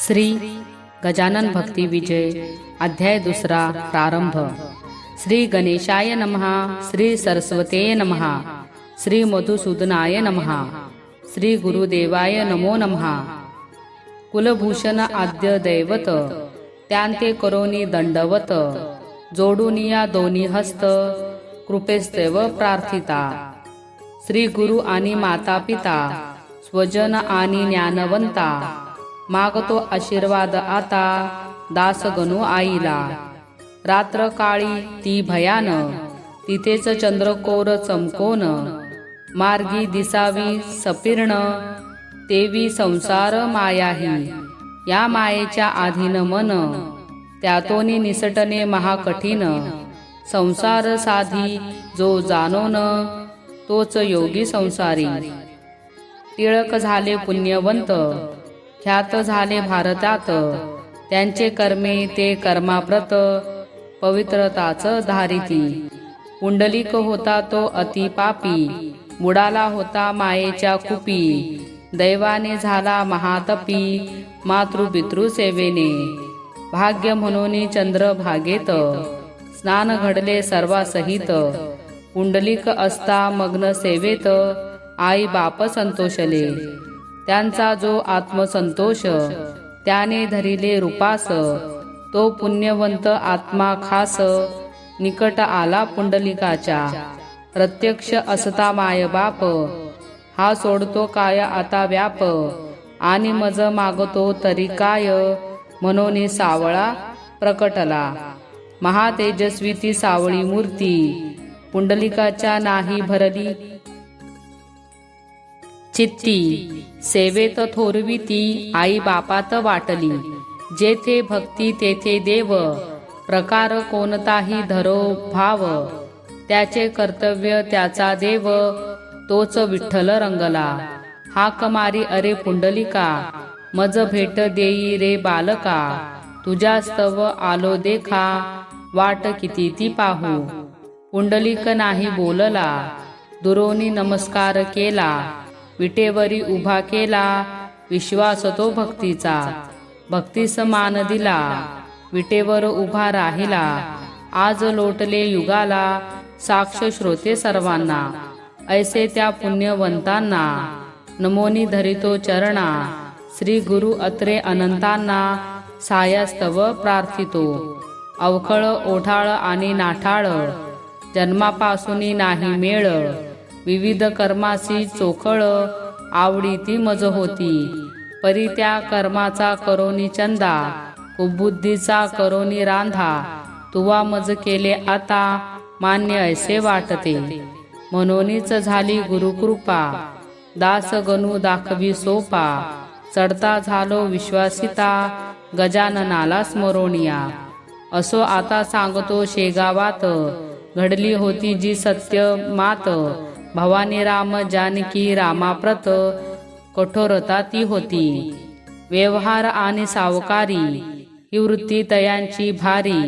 श्री गजानन भक्ती विजय अध्याय दुसरा प्रारंभ. श्री गणेशाय नमहा श्री सरस्वते नमहा श्री मधुसूदनाय नमहा श्री गुरुदेवाय नमो नमहा कुलभूषण आद्य दैवत त्यांते करोनी दंडवत जोडून या दोन्ही हस्त कृपेस्तेव प्रार्थिता. श्री गुरु आणि माता पिता स्वजन आणि ज्ञानवंता मागतो आशीर्वाद आता दास गणू आईला. रात्र काळी ती भयान तिथेच चंद्रकोर चमकोन मार्गी दिसावी सपीर्ण तेवी संसार मायाही. या मायेच्या आधीन मन त्यातोनी निसटणे महाकठीण. संसार साधी जो जाणोन तोच योगी संसारी. टिळक झाले पुण्यवंत ख्यात झाले भारतात. त्यांचे कर्मे ते कर्माप्रत पवित्रताच धारिती. पुंडलिक होता तो अति पापी. बुडाला होता मायेच्या कुपी. दैवाने झाला महातपी. मातृपितृ सेवेने. भाग्य म्हणून चंद्र भागेत. स्नान घडले सर्वासहित. पुंडलिक असता मग्न सेवेत. आई बाप संतोषले. त्यांचा जो आत्मसंतोष त्याने धरिले रूपास तो पुण्यवंत आत्मा खास निकट आला पुंडलिकाच्या. प्रत्यक्ष असता माय बाप हा सोडतो काय आता व्याप? आणि मज मागतो तरी काय? म्हणून सावळा प्रकटला. महातेजस्वी ती सावळी मूर्ती पुंडलिकाच्या नाही भरली चित्ती. सेवेत थोरवी ती आई बापात वाटली. जेथे भक्ती तेथे देव. प्रकार कोणताही धरो भाव. त्याचे कर्तव्य त्याचा देव. तोच विठ्ठल रंगला. हाक मारी अरे पुंडलिका. मज भेट देई रे बालका. तुझ्या स्तव आलो देखा. वाट किती ती पाहू. पुंडलिक नाही बोलला. दुरोनी नमस्कार केला. विटेवरी उभा केला विश्वास तो भक्तीचा. भक्तीस मान दिला विटेवर उभा राहिला. आज लोटले युगाला साक्ष श्रोते सर्वांना. ऐसे त्या पुण्यवंतांना नमोनी धरितो चरणा. श्री गुरु अत्रे अनंतांना सायास्तव प्रार्थितो. अवखळ ओठाळ आणि नाठाळ जन्मापासून नाही मेळ. विविध कर्मासी चोखळ आवडी ती मज होती. परी त्या कर्माचा करोनी चंदा कुबुद्धीचा करोनी रांधा. तुवा मज केले आता मान्य ऐसे वाटते. म्हणूनच झाली गुरुकृपा दास गणू दाखवी सोपा. चढता झालो विश्वासिता गजाननाला स्मरोनिया. असो आता सांगतो शेगावात घडली होती जी सत्य मात. भवानी राम जानकी रामाप्रत कठोरता ती होती. व्यवहार आणि सावकारी ही वृत्ती तयांची भारी.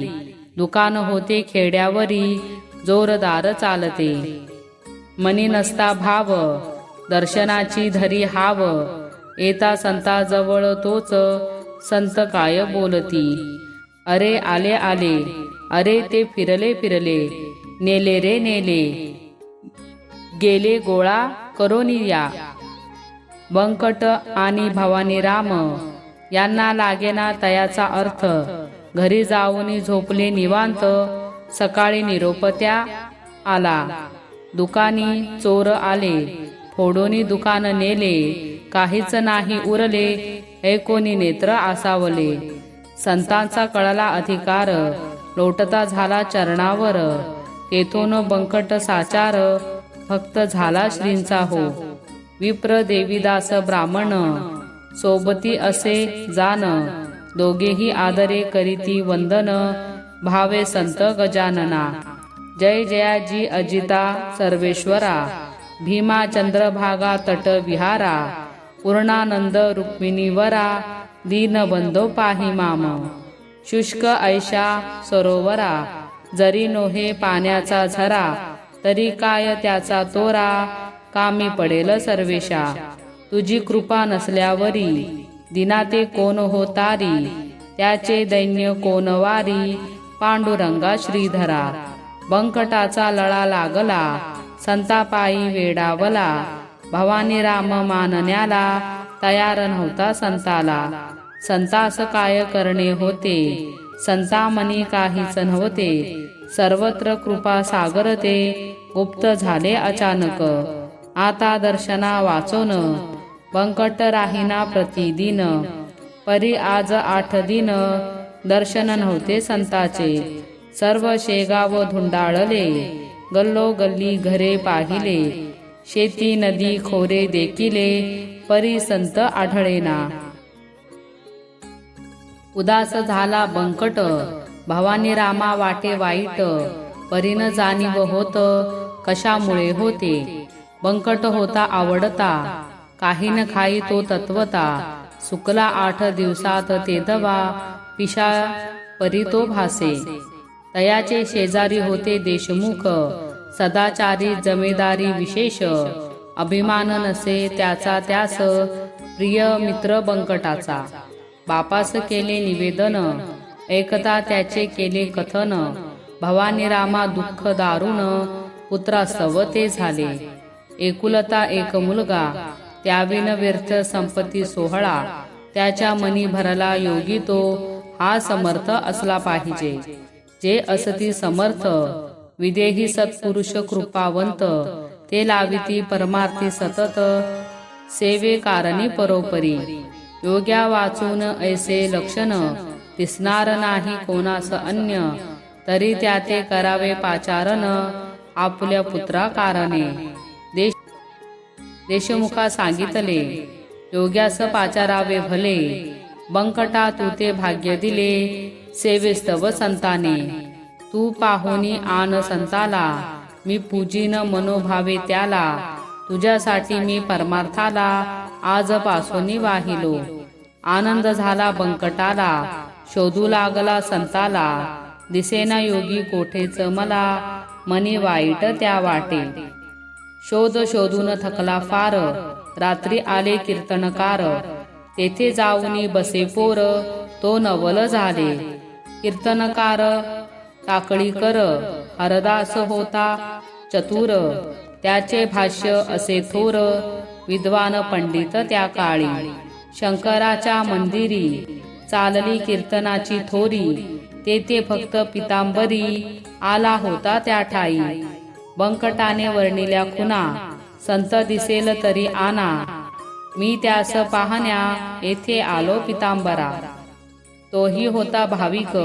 दुकान होते खेड्यावरी जोरदार चालते. मनी नसता भाव दर्शनाची धरी हाव. येता संताजवळ तोच संत काय बोलती? अरे आले आले अरे ते फिरले फिरले नेले रे नेले. गेले गोळा करोनी या. बंकट आणि भवानी राम यांना लागेना तयाचा अर्थ. घरी जाऊन झोपले निवांत सकाळी निरोपत्या आला. दुकानी चोर आले. फोडोनी दुकान नेले. काहीच नाही उरले. ऐकोनी नेत्र आसावले. संतांचा कळला अधिकार. लोटता झाला चरणावर. तेथून बंकट साचार. भक्त झाला श्रींचा हो. विप्र देवीदास ब्राह्मण सोबती असे जान. दोघेही आदरे करीती वंदन भावे संत गजानना. जय जयाजी अजिता सर्वेश्वरा भीमा चंद्रभागा तट विहारा पूर्णानंद रुक्मिणीवरा दीनबंधो पाही माम. शुष्क ऐशा सरोवरा जरी नोहे पाण्याचा झरा तरी काय त्याचा तोरा? कामी पडेल सर्वेशा. तुझी कृपा नसल्यावरी. दिना ते कोण होतारी? त्याचे दैन्य कोण वारी? पांडुरंगा श्रीधरा. बंकटाचा लळा लागला. संतापायी वेडावला. भवानी राम मानण्याला तयार नव्हता संताला. संतास काय करणे होते? संतामनी काहीच नव्हते. सर्वत्र कृपा सागरते गुप्त झाले अचानक. आता दर्शना वाचोन बंकट राहिना प्रतिदिन. परी आज आठ दिन दर्शन नव्हते संताचे. सर्व शेगाव धुंडाळले. गल्लो गल्ली घरे पाहिले. शेती नदी खोरे देखिले. परी संत आढळेना. उदास झाला बंकट. भवानी रामा वाटे वाईट परीन जाणीव होत कशामुळे होते? बंकट होता आवडता काही न खाई तो तत्वता सुकला आठ दिवसात ते दवा पिशा परी तो भासे. तयाचे शेजारी होते देशमुख सदाचारी जमेदारी विशेष अभिमान नसे त्याचा त्यास प्रिय मित्र बंकटाचा. बापास केले निवेदन एकता त्याचे केले कथन. भवानी रामा दुःख दारुण. पुत्रास्तव ते झाले. एकुलता एक मुलगा. त्याविन व्यर्थ संपत्ती सोहळा. त्याच्या मनी भरला योगी तो. हा समर्थ असला पाहिजे. जे असती समर्थ. विदेही सत्पुरुष कृपावंत. ते लाविती परमार्थी सतत. सेवे कारणी परोपरी. योग्या वाचून ऐसे लक्षण. दिसणार नाही कोणास अन्य तरी त्या ते करावे पाचारण आपल्या पुत्रा कारणे देश देशमुखा सांगितले योग्यास पाचारावे भले बंकटा तू ते भाग्य दिले सेवेस्तव संताने. तू पाहुनी आन संताला मी पूजीन मनोभावे त्याला तुझ्यासाठी मी परमार्थाला आजपासून वाहिलो आनंद झाला बंकटाला शोधू लागला संताला. दिसेना योगी कोठेच मला मनी वाईट त्या वाटे. शोध शोधून थकला फार. रात्री आले कीर्तनकार. तेथे जाऊनी बसे पोर. तो नवल झाले. कीर्तनकार टाकळीकर हरदास होता चतुर. त्याचे भाष्य असे थोर. विद्वान पंडित त्या काळी. शंकराच्या मंदिरी. चालली कीर्तनाची थोरी. तेथे फक्त पितांबरी आला होता त्या ठाई. बंकटाने वर्णिल्या खुना संत दिसेल तरी आना. मी त्यास पाहण्या येथे आलो पितांबरा. तोही होता भाविक.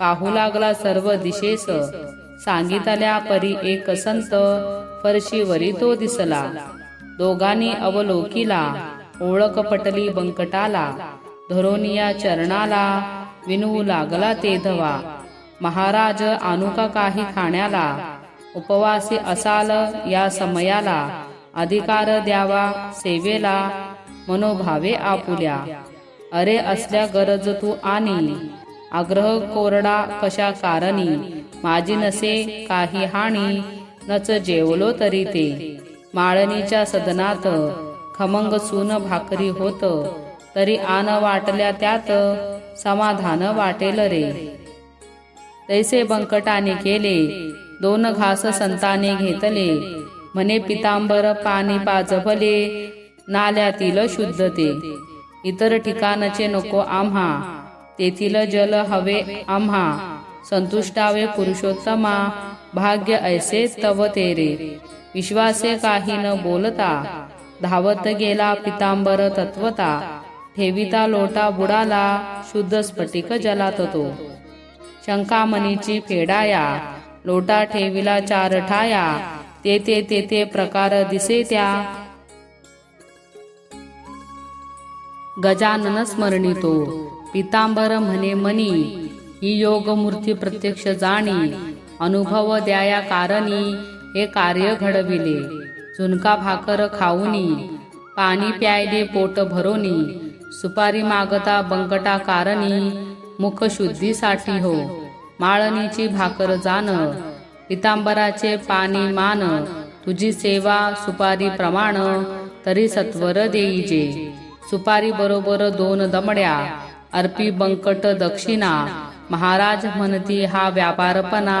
पाहू लागला सर्व दिशेस. सांगितल्या परी एक संत फरशीवरी तो दिसला. दोघांनी अवलोकिला ओळख पटली बंकटाला. धरोनिया चरणाला विनू लागला ते धवा. महाराज अनुका काही खाण्याला उपवासी असाल या समयाला अधिकार द्यावा सेवेला मनोभावे आपुल्या. अरे असल्या गरज तू आणि आग्रह कोरडा कशा कारणी माझी नसे काही हानी नच जेवलो तरी ते. माळणीच्या सदनात खमंग सून भाकरी होत तरी आन वाटल्या त्यात समाधान वाटेल रे. तैसे बंकटाने केले दोन घास संताने घेतले. म्हणे पितांबर पाणी पाजभले नाल्यातील शुद्ध ते इतर ठिकाणचे नको आम्हा. तेथील जल हवे आम्हा. संतुष्टावे पुरुषोत्तमा. भाग्य ऐसे तव तेरे विश्वासे काही न बोलता. धावत गेला पितांबर तत्वता. ठेविता लोटा बुडाला शुद्ध स्फटिक जलात तो. शंकामणीची फेडाया लोटा ठेविला चार ठाया तेथे तेथे प्रकार दिसे त्या गजानन स्मरणितो पितांबर म्हणे मनी ही योगमूर्ती प्रत्यक्ष जाणी अनुभव द्याया कारणी हे कार्य घडविले. झुणका भाकर खाऊनी पाणी प्यायले पोट भरोनी सुपारी मागता बंकटा कारणी मुख शुद्धीसाठी हो. माळणीची भाकर जाण पितांबराचे पाणी मान. तुझी सेवा सुपारी प्रमाण तरी सत्वर देईजे सुपारी बरोबर दोन दमड्या अर्पी बंकट दक्षिणा. महाराज म्हणती हा व्यापारपणा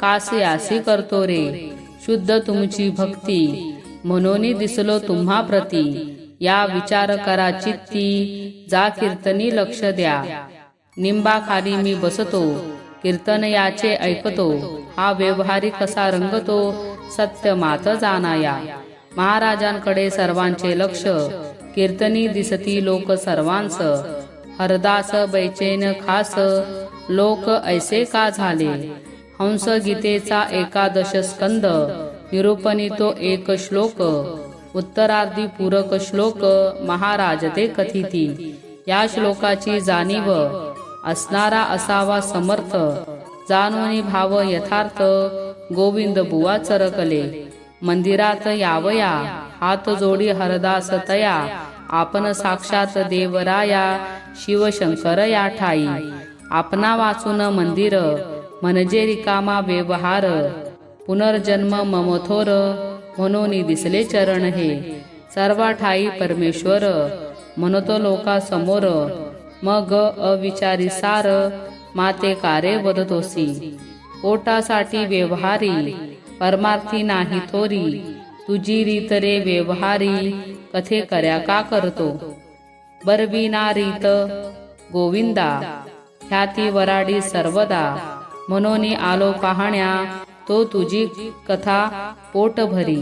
कासयासी करतो रे? शुद्ध तुमची भक्ती. म्हणून दिसलो तुम्हा प्रती. या विचार करा चित्ती जा कीर्तनी लक्ष द्या. निंबाखाली मी बसतो कीर्तन याचे ऐकतो हा व्यवहारी कसा रंगतो सत्य मात जाणाया. महाराजांकडे सर्वांचे लक्ष कीर्तनी दिसती लोक सर्वांस. हरदास बैचेन खास लोक ऐसे का झाले? हंस गीतेचा एकादश स्कंद निरूपणी तो एक श्लोक. उत्तरार्धी पूरक श्लोक महाराज ते कथिती. या श्लोकाची जाणीव असणारा असावा समर्थ जाणून भाव यथार्थ गोविंद बुवा चरकले. मंदिरात यावया हात जोडी हरदास तया आपण साक्षात देवराया शिवशंकर या ठाई. आपणा वाचून मंदिर म्हणजे रिकामा व्यवहार पुनर्जन्म ममथोर म्हणून दिसले चरण हे. सर्वा ठाई परमेश्वर म्हणतो लोका समोर मग अविचारी सार माते कारे वदतोसी. पोटासाठी व्यवहारी परमार्थी नाही थोरी. तुझी रीत रे व्यवहारी कथे कर्या का करतो? बरविना रीत गोविंदा. ख्याती वराडी सर्वदा. म्हणून आलो पाहण्या तो तुझी कथा पोट भरी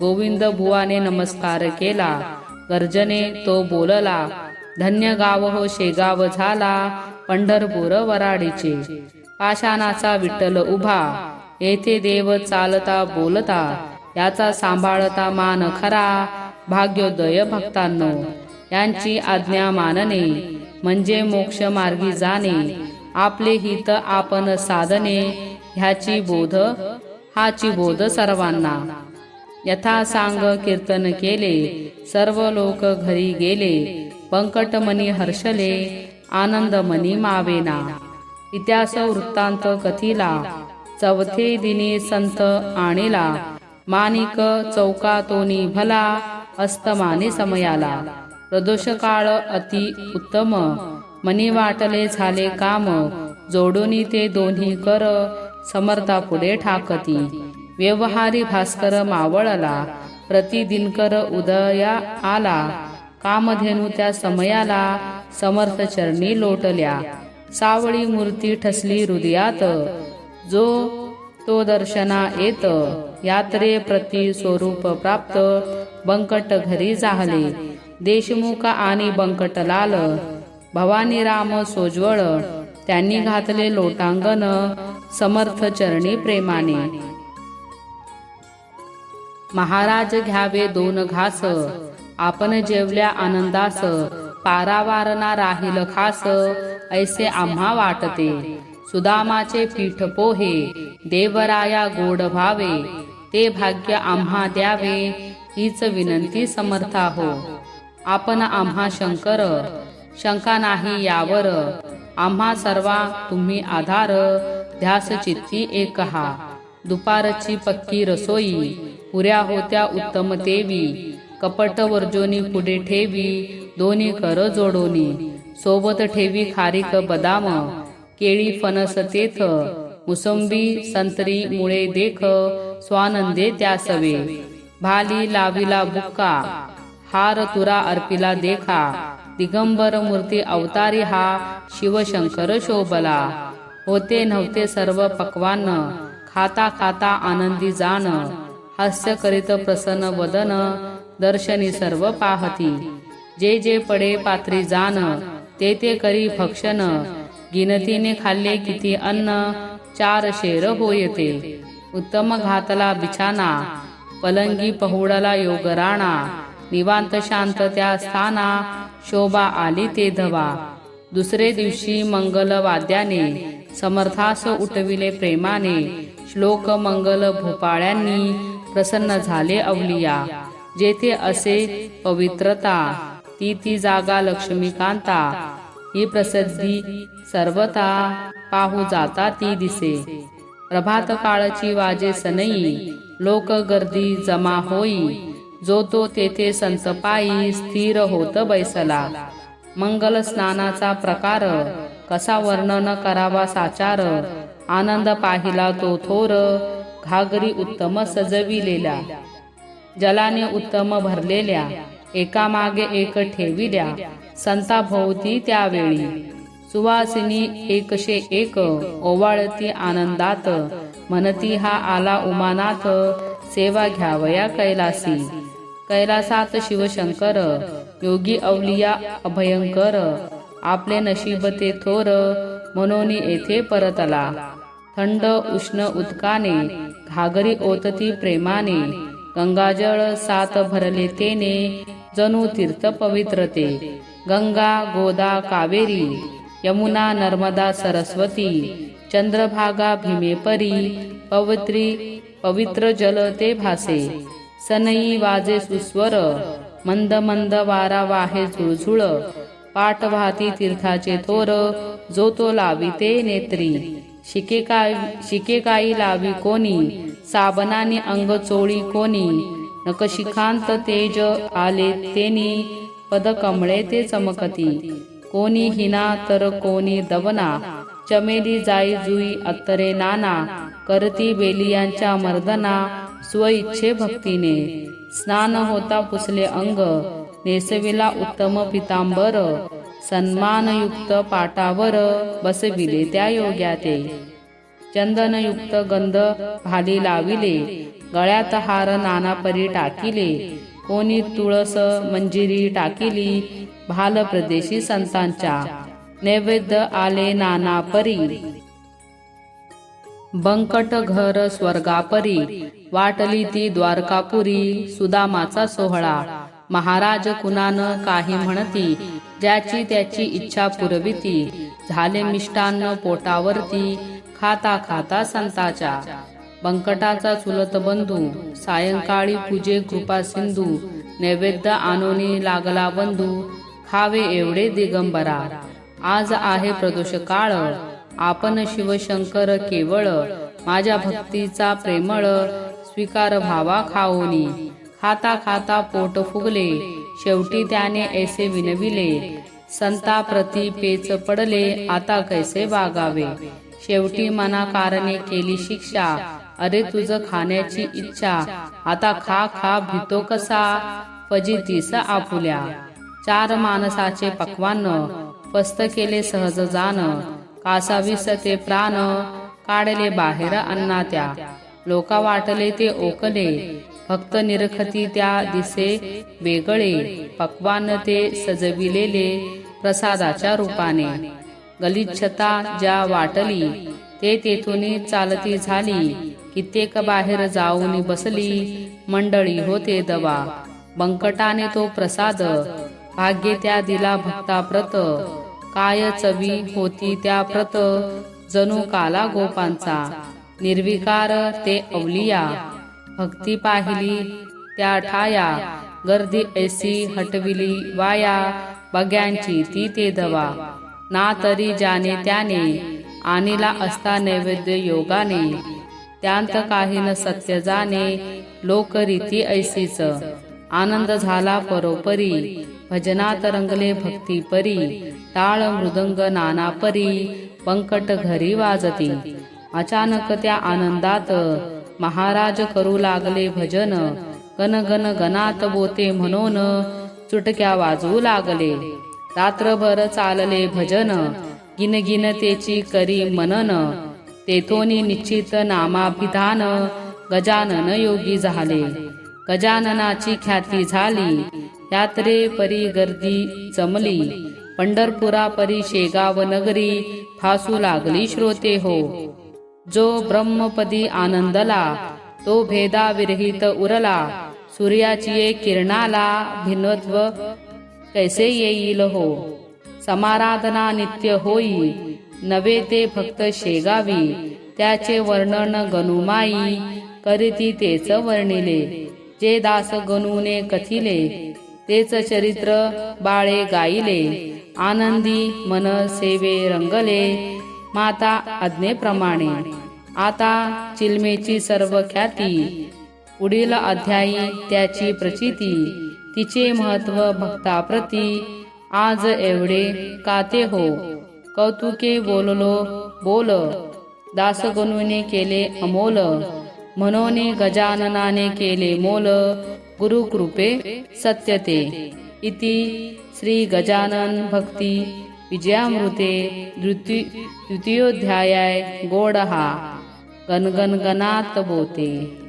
गोविंद बुवाने नमस्कार केला. गर्जने तो बोलला धन्य गाव हो शेगाव झाला पंढरपूर वराडीचे. पाषाणाचा विठ्ठल उभा. येथे देव चालता बोलता याचा सांभाळता मान खरा. भाग्योदय भक्तांनो यांची आज्ञा मानणे म्हणजे मोक्ष मार्गी जाणे. आपले हित आपण साधने ह्याची बोध हाची बोध सर्वांना. यथा सांग कीर्तन केले सर्व लोक घरी गेले पंकटमणी हर्षले आनंदमणी मावेना. इतिहास वृत्तांत कथिला चौथे दिनी संत आणिला मानिक चौकातोनी भला अस्तमाने समयाला. प्रदोष काळ अति उत्तम मनी वाटले झाले काम जोडून ते दोन्ही कर समर्था पुढे ठाकती. व्यवहारी भास्कर मावळला. प्रतिदिनकर उदया आला. कामधेनू त्या समयाला समर्थ चरणी लोटल्या. सावळी मूर्ती ठसली हृदयात. जो तो दर्शना येत यात्रे प्रति स्वरूप प्राप्त बंकट घरी जाहले. देशमुख आणि बंकटलाल भवानी राम सोज्वळ त्यांनी घातले लोटांगण समर्थ चरणी प्रेमाने. महाराज घ्यावे दोन घास आपण जेवल्या आनंदास पारावारणा राहील खास ऐसे आम्हा वाटते. सुदामाचे पीठ पोहे देवराया गोड भावे ते भाग्य आम्हा द्यावे हीच विनंती समर्था हो आपण आम्हा शंकर शंका नाही यावर आम्हा सर्वा तुम्ही आधार ध्यास चित्ती एक। हा दुपारची पक्की रसोई। पुऱ्या होत्या उत्तम तेवी। कपट वर्जोनी पुढे ठेवी। दोन्ही कर जोडोनी। सोबत ठेवी खारीक बदाम। केळी फणस तेथ। मुसंबी संत्री मुळे देख। स्वानंदे त्यासवे। भाली लाविला बुक्का। हार तुरा अर्पिला देखा। दिगंबर मूर्ती अवतारी हा। शिवशंकर शोभला। होते नव्हते सर्व पक्वान खाता खाता आनंदी जाण हास्य करीत प्रसन्न वदन. दर्शनी सर्व पाहती. जे जे पडे पात्री जाण ते ते करी भक्षण गिनतीने खाल्ले किती अन्न. चार शेर होयते. उत्तम घातला बिछाना. पलंगी पहुडला योगराणा. निवांत शांत त्या स्थाना. शोभा आली ते धवा. दुसरे दिवशी मंगल वाद्याने समर्थास उठविले प्रेमाने. श्लोक मंगल भोपाळ्यांनी प्रसन्न झाले अवलिया. जेथे असे पवित्रता ती ती जागा लक्ष्मीकांता. ही प्रसिद्धी सर्वता पाहू जाता ती दिसे. प्रभात काळची वाजे सनई लोक गर्दी जमा होई. जो तो तेथे संतपायी स्थिर होत बैसला. मंगल स्नानाचा प्रकार कसा वर्णन करावा साचार? आनंद पाहिला तो थोर घागरी उत्तम सजविलेल्या. जलाने उत्तम भरलेल्या एकामागे एक ठेविल्या. संताभोवती त्यावेळी. सुवासिनी एकशे एक ओवाळती आनंदात. म्हणती हा आला उमानाथ सेवा घ्यावया कैलासी. कैलासात शिवशंकर योगी अवलिया अभयंकर. आपले नशीब ते थोर म्हणून येथे परत आला. थंड उष्ण उदकाने घागरी ओतती प्रेमाने गंगाजळ सात भरले तेने जणू तीर्थ पवित्रते. गंगा गोदा कावेरी यमुना नर्मदा सरस्वती चंद्रभागा भीमेपरी पवित्री पवित्र जल ते भासे. सनई वाजे सुस्वर मंद मंद वारा वाहे झुळझुळ पाठ वाहती तीर्थाचे थोर जो तो लाविते नेत्री. शिके काय शिके काही लावी कोणी? साबनाने अंग चोळी कोणी? नकशिखांत तेज आले तेनी पद कमळे ते चमकती. कोणी हिना तर कोणी दवना. चमेली जाई जुई अत्तरे नाना. करती बेलियांच्या मर्दना स्वइच्छे भक्तीने. स्नान होता पुसले अंग. नेसविला उत्तम पितांबर सन्मानयुक्त पाटावर बसविले त्या योग्याते. चंदनयुक्त गंध भाली लाविले गळ्यात हार नाना परी टाकिले. कोणी तुळस मंजिरी टाकिली भाल प्रदेशी संतांच्या. नैवेद्य आले नाना परी. बंकट घर स्वर्गापरी. वाटली ती द्वारकापुरी सुदामाचा सोहळा. महाराज कुणान काही म्हणती ज्याची त्याची इच्छा पुरविती झाले मिष्टान्न पोटावरती खाता खाता संताच्या. बंकटाचा चुलत बंधू सायंकाळी पूजे कृपा सिंधू नैवेद्य आणोनी लागला बंधू खावे एवढे दिगंबरा. आज आहे प्रदोष काळ आपण शिवशंकर केवळ माझ्या भक्तीचा प्रेमळ स्वीकार भावा खाओनी खाता खाता पोट फुगले. शेवटी त्याने ऐसे विनविले. संता प्रती पेच पडले आता कैसे वागावे? शेवटी मना कारणे केली शिक्षा. अरे तुझ खाण्याची इच्छा. आता खा खा भितो कसा? फजितीस आपुल्या. चार माणसाचे पक्वान पस्त केले सहज जाण कासावीस ते प्राण. काढले बाहेर अन्ना त्या लोका वाटले ते ओकले. फक्त निरखती त्या दिसे वेगळे पक्वान ते सजविलेले प्रसादाच्या रूपाने. गलिच्छता ज्या वाटली ते तेथून चालती झाली. कित्येक बाहेर जाऊन बसली मंडळी होते दवा. बंकटाने तो प्रसाद भाग्य त्या दिला भक्ताप्रत. काय चवी होती त्या प्रत जणू काला गोपांचा. निर्विकार ते अवलिया. भक्ती पाहिली त्या ठाया गर्दी ऐसी हटविली वाया बग्यांची ती ते दवा. ना तरी ज्याने त्याने आणिला असता नैवेद्य योगाने. त्यांत काही न सत्य जाणे लोकरीती ऐसीच. आनंद झाला परोपरी भजनात रंगले भक्ती परी. टाळ मृदंग नाना परी पंकट घरी वाजती. अचानक त्या आनंदात महाराज करू लागले भजन. गण गण गणात बोते म्हणून चुटक्या वाजवू लागले. रात्रभर चालले भजन. गिन गिन तेची करी मनन. तेथोनी निश्चित नामाभिधान. गजानन योगी झाले. गजाननाची ख्याती झाली. यात्रे परी गर्दी जमली. पंढरपुरा परी शेगाव नगरी फासू लागली श्रोते हो. जो ब्रह्मपदी आनंदला तो भेदा विरहित उरला सूर्याची किरणाला भिन्नत्व कैसे येईल हो? समाराधना नित्य होई नवे ते फक्त शेगावी त्याचे वर्णन गनुमाई करीती तेच वर्णिले जे दास गणूने कथिले तेच चरित्र बाळे गाईले आनंदी मन सेवे रंगले माता आज्ञेप्रमाणे. आता चिलमेची सर्व ख्याती पुढील अध्यायी त्याची प्रचिती तिचे महत्त्व भक्ताप्रती आज एवढे काते हो? कौतुके बोललो बोल. दासगणूने केले अमोल म्हणून गजाननाने केले मोल. गुरुकृपे सत्यते. इति श्री गजानन भक्ती विजयामृते द्विती द्वितीयोध्याय गोडहा. गणगणगणात बोते.